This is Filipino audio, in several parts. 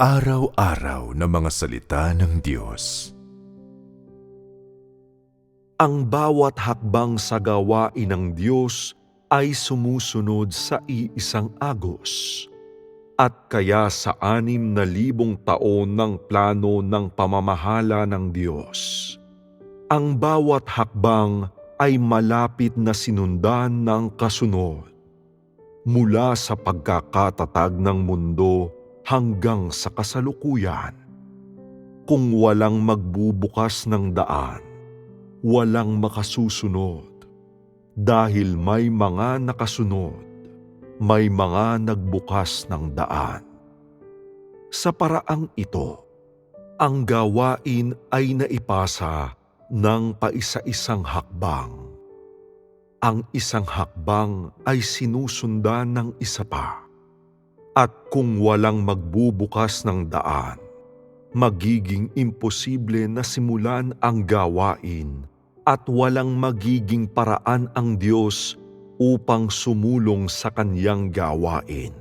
Araw-araw na mga salita ng Diyos. Ang bawat hakbang sa gawain ng Diyos ay sumusunod sa iisang agos. At kaya sa anim na libong taon ng plano ng pamamahala ng Diyos, ang bawat hakbang ay malapit na sinundan ng kasunod. Mula sa pagkakatatag ng mundo hanggang sa kasalukuyan. Kung walang magbubukas ng daan, walang makasusunod. Dahil may mga nakasunod, may mga nagbukas ng daan. Sa paraang ito, ang gawain ay naipasa ng paisa-isang hakbang. Ang isang hakbang ay sinusundan ng isa pa at kung walang magbubukas ng daan, magiging imposible na simulan ang gawain at walang magiging paraan ang Diyos upang sumulong sa kanyang gawain.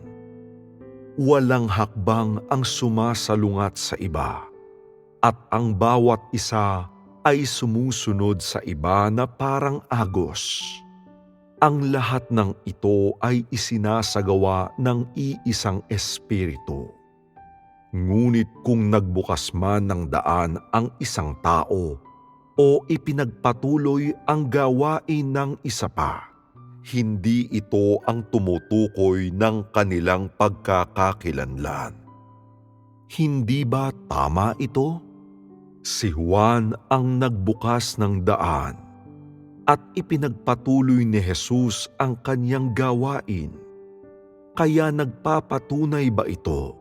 Walang hakbang ang sumasalungat sa iba at ang bawat isa ay sumusunod sa iba na parang agos ang lahat ng ito ay isinasagawa ng iisang espiritu. Ngunit kung nagbukas man ng daan ang isang tao o ipinagpatuloy ang gawain ng isa pa, hindi ito ang tumutukoy ng kanilang pagkakakilanlan. Hindi ba tama ito? Si Juan ang nagbukas ng daan at ipinagpatuloy ni Jesus ang kanyang gawain. Kaya nagpapatunay ba ito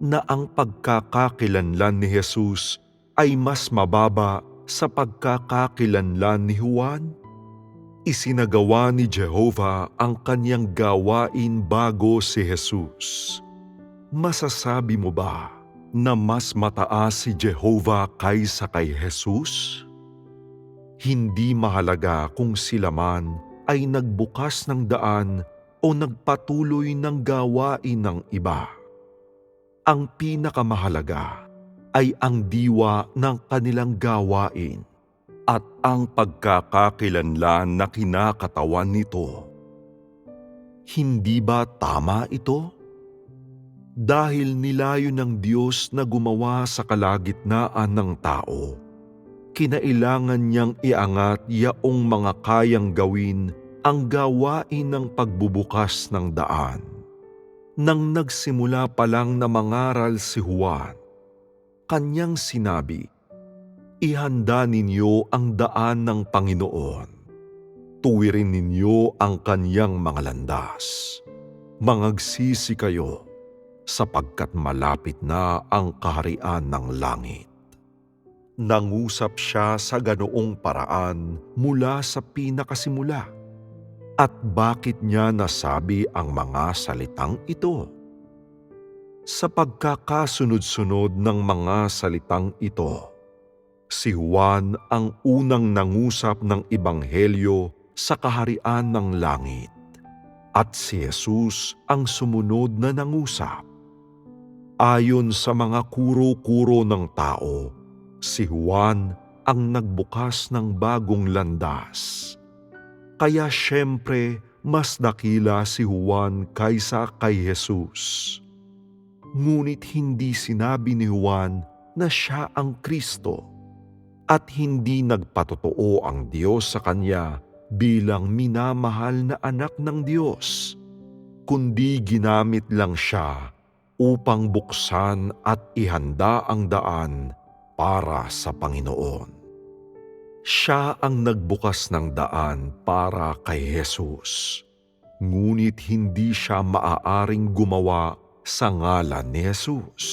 na ang pagkakakilanlan ni Jesus ay mas mababa sa pagkakakilanlan ni Juan? Isinagawa ni Jehovah ang kanyang gawain bago si Jesus. Masasabi mo ba na mas mataas si Jehovah kaysa kay Jesus? Hindi mahalaga kung sila man ay nagbukas ng daan o nagpatuloy ng gawain ng iba. Ang pinakamahalaga ay ang diwa ng kanilang gawain at ang pagkakakilanlan na kinakatawan nito. Hindi ba tama ito? Dahil nilayo ng Diyos na gumawa sa kalagitnaan ng tao kinailangan niyang iangat yaong mga kayang gawin ang gawain ng pagbubukas ng daan. Nang nagsimula pa lang na mangaral si Juan, kanyang sinabi, Ihanda ninyo ang daan ng Panginoon. Tuwirin ninyo ang kanyang mga landas. Mangagsisi kayo sapagkat malapit na ang kaharian ng langit. Nangusap siya sa ganoong paraan mula sa pinakasimula. At bakit niya nasabi ang mga salitang ito? Sa pagkakasunod-sunod ng mga salitang ito, si Juan ang unang nangusap ng Ibanghelyo sa kaharian ng langit at si Jesus ang sumunod na nangusap. Ayon sa mga kuro-kuro ng tao, si Juan ang nagbukas ng bagong landas. Kaya siyempre mas dakila si Juan kaysa kay Jesus. Ngunit hindi sinabi ni Juan na siya ang Kristo at hindi nagpatotoo ang Diyos sa kanya bilang minamahal na anak ng Diyos, kundi ginamit lang siya upang buksan at ihanda ang daan para sa Panginoon. Siya ang nagbukas ng daan para kay Jesus, ngunit hindi siya maaaring gumawa sa ngalan ni Jesus.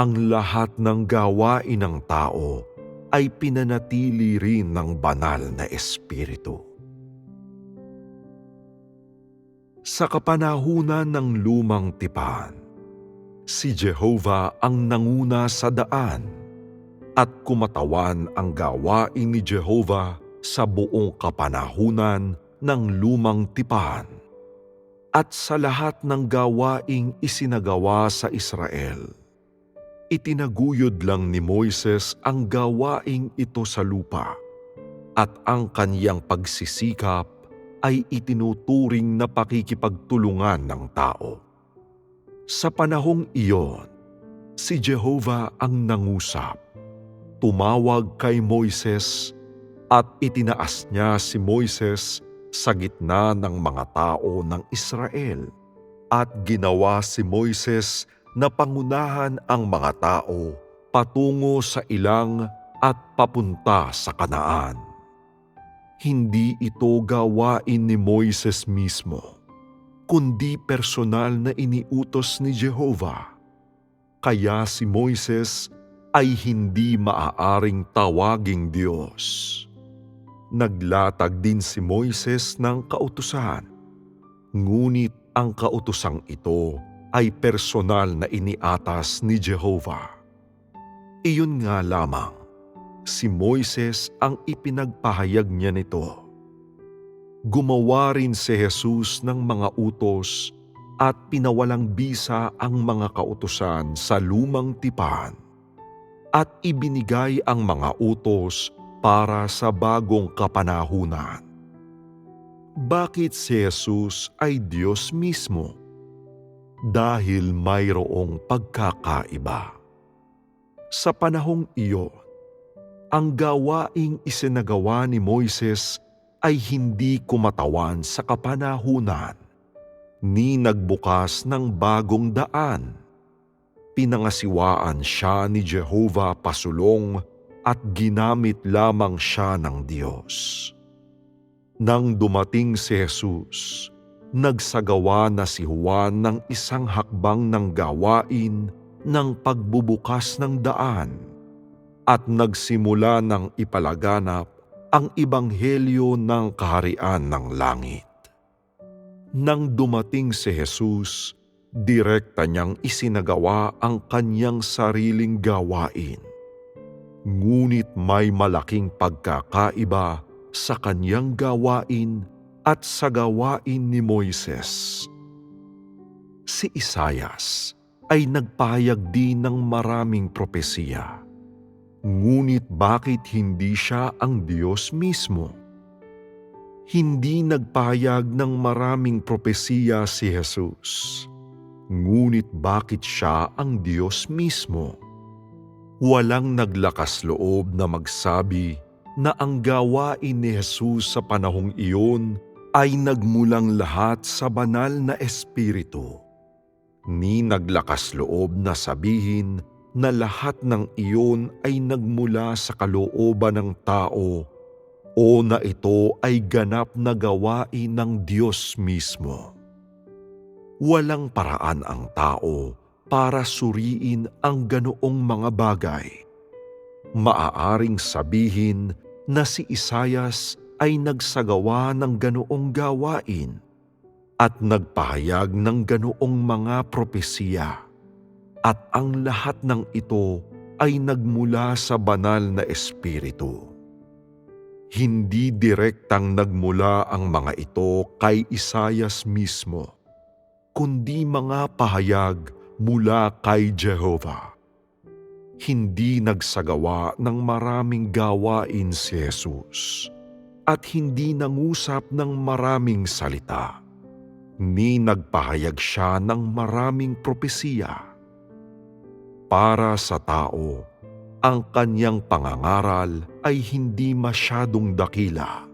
Ang lahat ng gawain ng tao ay pinanatili rin ng banal na Espiritu. Sa kapanahunan ng lumang tipan, si Jehovah ang nanguna sa daan at kumatawan ang gawain ni Jehovah sa buong kapanahunan ng lumang tipan at sa lahat ng gawaing isinagawa sa Israel. itinaguyod lang ni Moises ang gawaing ito sa lupa at ang kaniyang pagsisikap ay itinuturing na pakikipagtulungan ng tao. Sa panahong iyon, si Jehovah ang nangusap. Tumawag kay Moises at itinaas niya si Moises sa gitna ng mga tao ng Israel at ginawa si Moises na pangunahan ang mga tao patungo sa ilang at papunta sa kanaan. Hindi ito gawain ni Moises mismo, kundi personal na iniutos ni Jehovah. Kaya si Moises ay hindi maaaring tawaging Diyos. Naglatag din si Moises ng kautusan. Ngunit ang kautusang ito ay personal na iniatas ni Jehovah. Iyon nga lamang, si Moises ang ipinagpahayag niya nito. Gumawa rin si Jesus ng mga utos at pinawalang bisa ang mga kautusan sa lumang tipan at ibinigay ang mga utos para sa bagong kapanahunan. Bakit si Jesus ay Diyos mismo? Dahil mayroong pagkakaiba. Sa panahong iyon, ang gawaing isinagawa ni Moises ay hindi kumatawan sa kapanahunan, ni nagbukas ng bagong daan. Pinangasiwaan siya ni Jehovah pasulong at ginamit lamang siya ng Diyos. Nang dumating si Jesus, nagsagawa na si Juan ng isang hakbang ng gawain ng pagbubukas ng daan at nagsimula ng ipalaganap ang ibanghelyo ng kaharian ng langit. Nang dumating si Jesus, direkta niyang isinagawa ang kanyang sariling gawain. Ngunit may malaking pagkakaiba sa kanyang gawain at sa gawain ni Moises. Si Isayas ay nagpahayag din ng maraming propesiya. Ngunit bakit hindi siya ang Diyos mismo? Hindi nagpahayag ng maraming propesiya si Jesus. Ngunit bakit siya ang Diyos mismo? Walang naglakas loob na magsabi na ang gawain ni Jesus sa panahong iyon ay nagmulang lahat sa banal na espiritu. Ni naglakas loob na sabihin na lahat ng iyon ay nagmula sa kalooban ng tao o na ito ay ganap na gawain ng Diyos mismo. Walang paraan ang tao para suriin ang ganoong mga bagay. Maaaring sabihin na si Isayas ay nagsagawa ng ganoong gawain at nagpahayag ng ganoong mga propesiya at ang lahat ng ito ay nagmula sa banal na espiritu. Hindi direktang nagmula ang mga ito kay Isayas mismo, kundi mga pahayag mula kay Jehovah. Hindi nagsagawa ng maraming gawain si Jesus at hindi nangusap ng maraming salita, ni nagpahayag siya ng maraming propesiya. Para sa tao, ang kanyang pangangaral ay hindi masyadong dakila.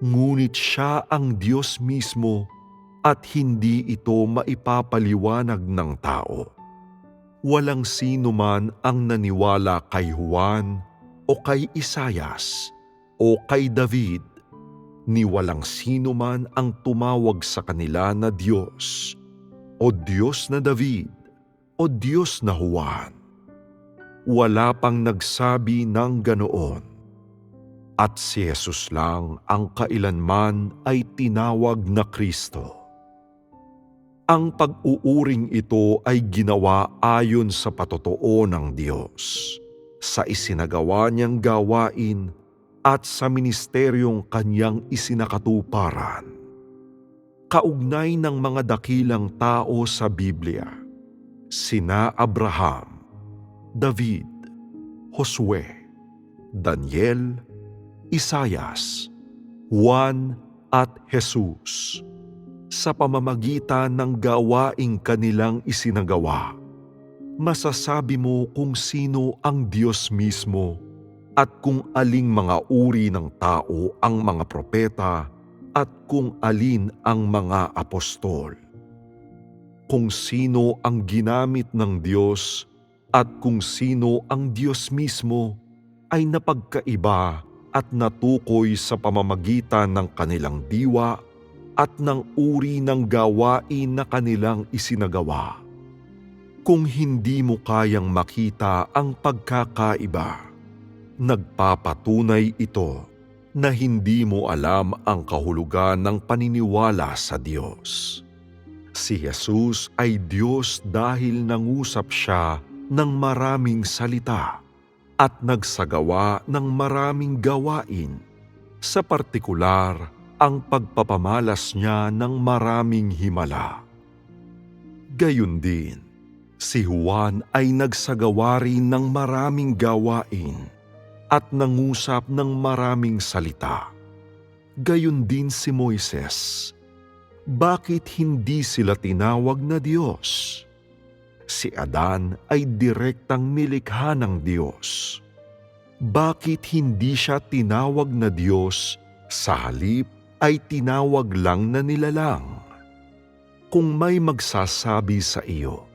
Ngunit siya ang Diyos mismo at hindi ito maipapaliwanag ng tao. Walang sino man ang naniwala kay Juan o kay Isayas o kay David, ni walang sino man ang tumawag sa kanila na Diyos, o Diyos na David, o Diyos na Juan. Wala pang nagsabi ng ganoon. At si Jesus lang ang kailanman ay tinawag na Kristo. Ang pag-uuring ito ay ginawa ayon sa patotoo ng Diyos, sa isinagawa niyang gawain at sa ministeryong kanyang isinakatuparan. Kaugnay ng mga dakilang tao sa Biblia, sina Abraham, David, Josue, Daniel, Isayas, Juan at Jesus sa pamamagitan ng gawaing kanilang isinagawa. Masasabi mo kung sino ang Diyos mismo at kung aling mga uri ng tao ang mga propeta at kung alin ang mga apostol. Kung sino ang ginamit ng Diyos at kung sino ang Diyos mismo ay napagkaiba at natukoy sa pamamagitan ng kanilang diwa at ng uri ng gawain na kanilang isinagawa. Kung hindi mo kayang makita ang pagkakaiba, nagpapatunay ito na hindi mo alam ang kahulugan ng paniniwala sa Diyos. Si Jesus ay Diyos dahil nangusap siya ng maraming salita at nagsagawa ng maraming gawain, sa partikular ang pagpapamalas niya ng maraming himala. Gayun din, si Juan ay nagsagawa rin ng maraming gawain at nangusap ng maraming salita. Gayun din si Moises. Bakit hindi sila tinawag na Diyos? Si Adan ay direktang nilikha ng Diyos. Bakit hindi siya tinawag na Diyos sa halip ay tinawag lang na nilalang? Kung may magsasabi sa iyo,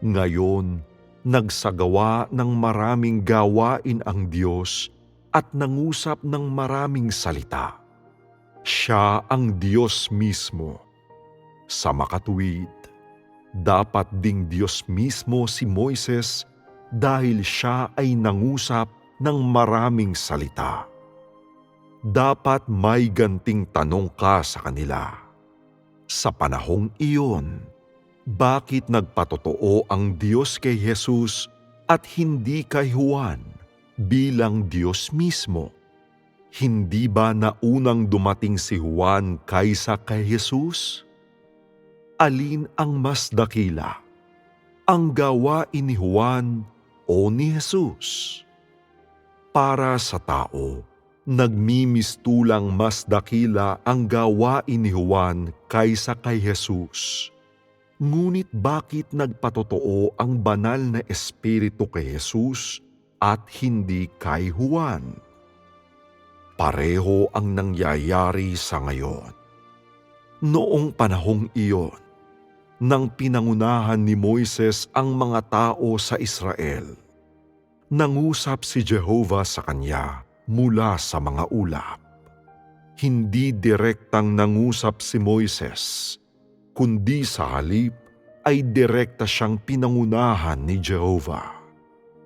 ngayon nagsagawa ng maraming gawain ang Diyos at nangusap ng maraming salita. Siya ang Diyos mismo. Sa makatuwid, dapat ding Diyos mismo si Moises dahil siya ay nangusap ng maraming salita. Dapat may ganting tanong ka sa kanila. Sa panahong iyon, bakit nagpatotoo ang Diyos kay Jesus at hindi kay Juan bilang Diyos mismo? Hindi ba naunang dumating si Juan kaysa kay Jesus? Alin ang mas dakila? Ang gawain ni Juan o ni Jesus? Para sa tao, nagmimistulang mas dakila ang gawain ni Juan kaysa kay Jesus. Ngunit bakit nagpatotoo ang banal na espiritu kay Jesus at hindi kay Juan? Pareho ang nangyayari sa ngayon. Noong panahong iyon, nang pinangunahan ni Moises ang mga tao sa Israel, nangusap si Jehovah sa kanya mula sa mga ulap. Hindi direktang nangusap si Moises, kundi sa halip ay direkta siyang pinangunahan ni Jehovah.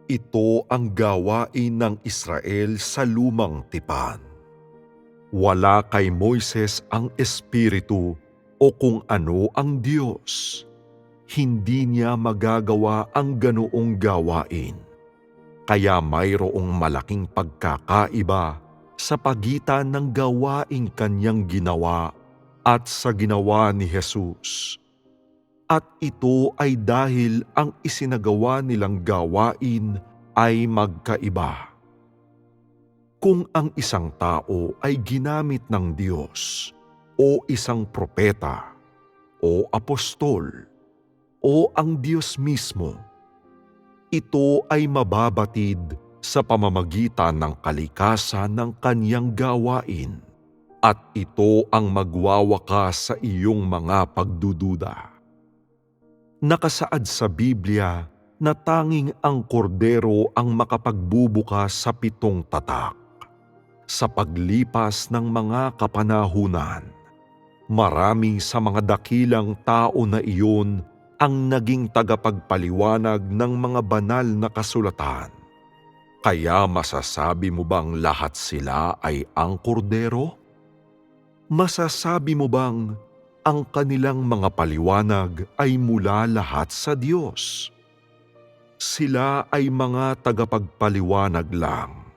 Ito ang gawain ng Israel sa lumang tipan. Wala kay Moises ang espiritu o kung ano ang Diyos. Hindi niya magagawa ang ganoong gawain. Kaya mayroong malaking pagkakaiba sa pagitan ng gawaing kanyang ginawa at sa ginawa ni Jesus at ito ay dahil ang isinagawa nilang gawain ay magkaiba. Kung ang isang tao ay ginamit ng Diyos o isang propeta o apostol o ang Diyos mismo, ito ay mababatid sa pamamagitan ng kalikasan ng kanyang gawain at ito ang magwawakas sa iyong mga pagdududa nakasaad sa Biblia na tanging ang kordero ang makapagbubukas sa pitong tatak. Sa paglipas ng mga kapanahunan, marami sa mga dakilang tao na iyon ang naging tagapagpaliwanag ng mga banal na kasulatan. Kaya masasabi mo bang lahat sila ay ang kordero? Masasabi mo bang ang kanilang mga paliwanag ay mula lahat sa Diyos. Sila ay mga tagapagpaliwanag lang.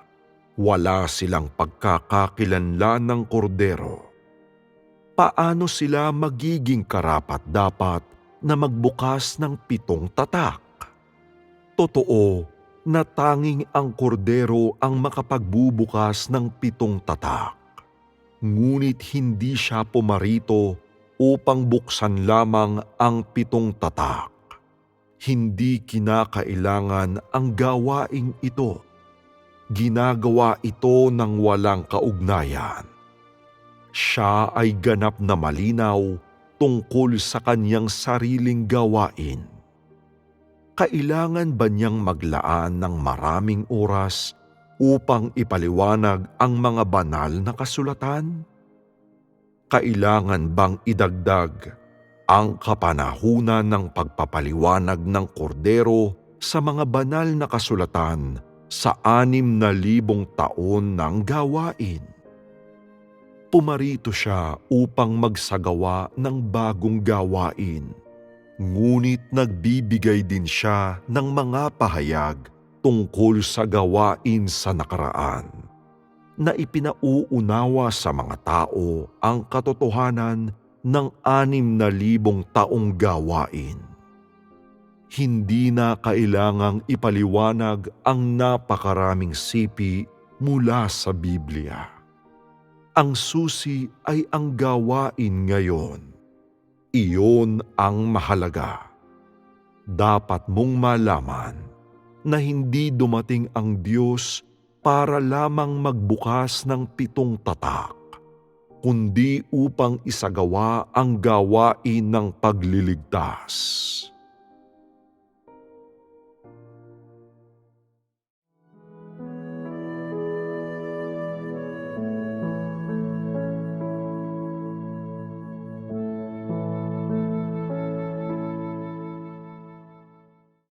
Wala silang pagkakakilanlan ng kordero. Paano sila magiging karapat dapat na magbukas ng pitong tatak? Totoo na tanging ang kordero ang makapagbubukas ng pitong tatak. Ngunit hindi siya pumarito upang buksan lamang ang pitong tatak. Hindi kinakailangan ang gawaing ito. Ginagawa ito ng walang kaugnayan. Siya ay ganap na malinaw tungkol sa kanyang sariling gawain. Kailangan ba niyang maglaan ng maraming oras upang ipaliwanag ang mga banal na kasulatan? Kailangan bang idagdag ang kapanahunan ng pagpapaliwanag ng kordero sa mga banal na kasulatan sa anim na libong taon ng gawain? Pumarito siya upang magsagawa ng bagong gawain. Ngunit nagbibigay din siya ng mga pahayag tungkol sa gawain sa nakaraan na ipinauunawa sa mga tao ang katotohanan ng anim na libong taong gawain. Hindi na kailangang ipaliwanag ang napakaraming sipi mula sa Biblia. Ang susi ay ang gawain ngayon. Iyon ang mahalaga. Dapat mong malaman na hindi dumating ang Diyos para lamang magbukas ng pitong tatak, kundi upang isagawa ang gawain ng pagliligtas.